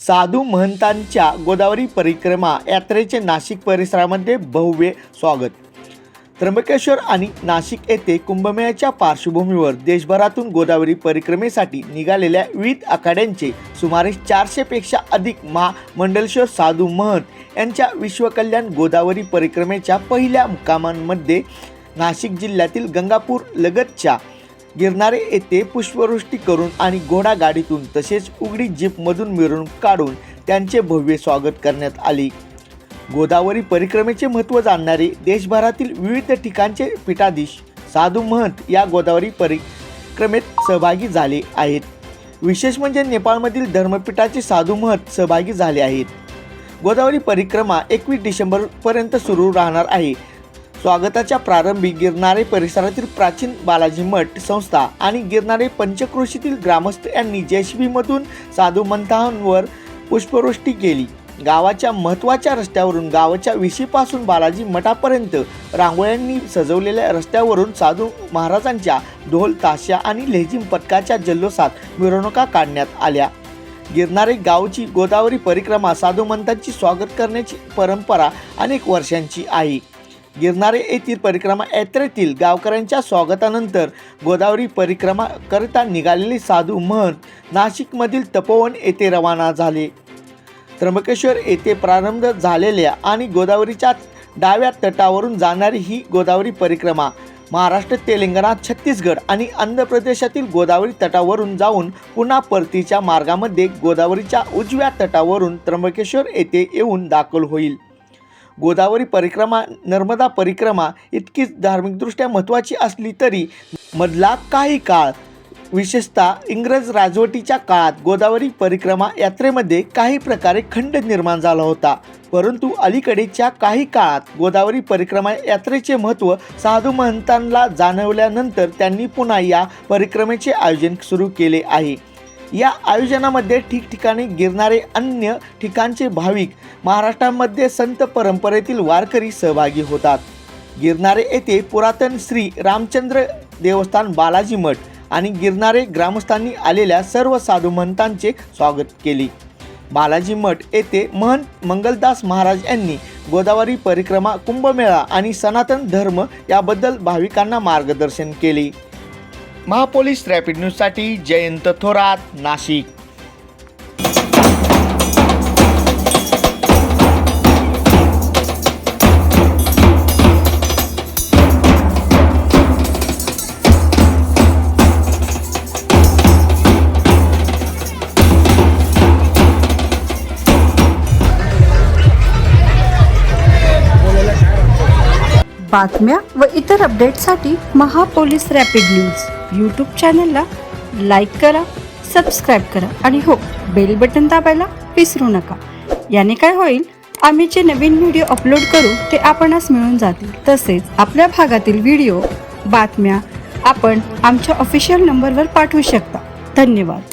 साधू महंतांच्या गोदावरी परिक्रमा यात्रेचे नाशिक परिसरामध्ये भव्य स्वागत. त्र्यंबकेश्वर आणि नाशिक येथे कुंभमेळ्याच्या पार्श्वभूमीवर देशभरातून गोदावरी परिक्रमेसाठी निघालेल्या विविध आखाड्यांचे सुमारे चारशेपेक्षा अधिक महामंडलेश्वर साधू महंत यांच्या विश्वकल्याण गोदावरी परिक्रमेच्या पहिल्या मुक्कामांमध्ये नाशिक जिल्ह्यातील गंगापूर लगतच्या गिरणारे येथे पुष्पवृष्टी करून आणि घोडागाडीतून तसेच उघडी जीपमधून मिरवणूक काढून त्यांचे भव्य स्वागत करण्यात आले. गोदावरी परिक्रमेचे महत्त्व जाणणारे देशभरातील विविध ठिकाणचे पीठाधीश साधू महंत या गोदावरी परिक्रमेत सहभागी झाले आहेत. विशेष म्हणजे नेपाळमधील धर्मपीठाचे साधू महंत सहभागी झाले आहेत. गोदावरी परिक्रमा एकवीस डिसेंबरपर्यंत सुरू राहणार आहे. स्वागताच्या प्रारंभी गिरणारे परिसरातील प्राचीन बालाजी मठ संस्था आणि गिरणारे पंचक्रोशीतील ग्रामस्थ यांनी जेशबीमधून साधू मंथांवर पुष्पवृष्टी केली. गावाच्या महत्त्वाच्या रस्त्यावरून गावाच्या विशीपासून बालाजी मठापर्यंत रांगोळ्यांनी सजवलेल्या रस्त्यावरून साधू महाराजांच्या ढोल ताशा आणि लेझिम पथकाच्या जल्लोषात मिरवणुका काढण्यात आल्या. गिरणारे गावची गोदावरी परिक्रमा साधू मंतांची स्वागत करण्याची परंपरा अनेक वर्षांची आहे. गिरणारे येथील परिक्रमा यात्रेतील गावकऱ्यांच्या स्वागतानंतर गोदावरी परिक्रमा करता निघालेले साधू महंत नाशिकमधील तपोवन येथे रवाना झाले. त्र्यंबकेश्वर येथे प्रारंभ झालेल्या आणि गोदावरीच्या डाव्या तटावरून जाणारी ही गोदावरी परिक्रमा महाराष्ट्र तेलंगणा छत्तीसगड आणि आंध्र प्रदेशातील गोदावरी तटावरून जाऊन पुन्हा परतीच्या मार्गामध्ये गोदावरीच्या उजव्या तटावरून त्र्यंबकेश्वर येथे येऊन दाखल होईल. गोदावरी परिक्रमा नर्मदा परिक्रमा इतकीच धार्मिकदृष्ट्या महत्त्वाची असली तरी मधला काही काळ विशेषतः इंग्रज राजवटीच्या काळात गोदावरी परिक्रमा यात्रेमध्ये काही प्रकारे खंड निर्माण झाला होता. परंतु अलीकडेच्या काही काळात गोदावरी परिक्रमा यात्रेचे महत्त्व साधू महंतांना जाणवल्यानंतर त्यांनी पुन्हा या परिक्रमेचे आयोजन सुरू केले आहे. या आयोजनामध्ये ठिकठिकाणी गिरणारे अन्य ठिकाणचे भाविक महाराष्ट्रामध्ये संत परंपरेतील वारकरी सहभागी होतात. गिरणारे येथे पुरातन श्री रामचंद्र देवस्थान बालाजी मठ आणि गिरणारे ग्रामस्थांनी आलेल्या सर्व साधू महंतांचे स्वागत केले. बालाजी मठ येथे महंत मंगलदास महाराज यांनी गोदावरी परिक्रमा कुंभमेळा आणि सनातन धर्म याबद्दल भाविकांना मार्गदर्शन केले. महापोलीस रॅपिड न्यूजसाठी जयंत थोरात नाशिक. बातम्या व इतर अपडेटसाठी महापोलीस रॅपिड न्यूज यूट्यूब चॅनलला लाईक करा सबस्क्राईब करा आणि हो बेल बटन दाबायला विसरू नका. याने काय होईल? आम्ही जे नवीन व्हिडिओ अपलोड करू ते आपणास मिळून जातील. तसेच आपल्या भागातील व्हिडिओ बातम्या आपण आमच्या ऑफिशियल नंबरवर पाठवू शकता. धन्यवाद.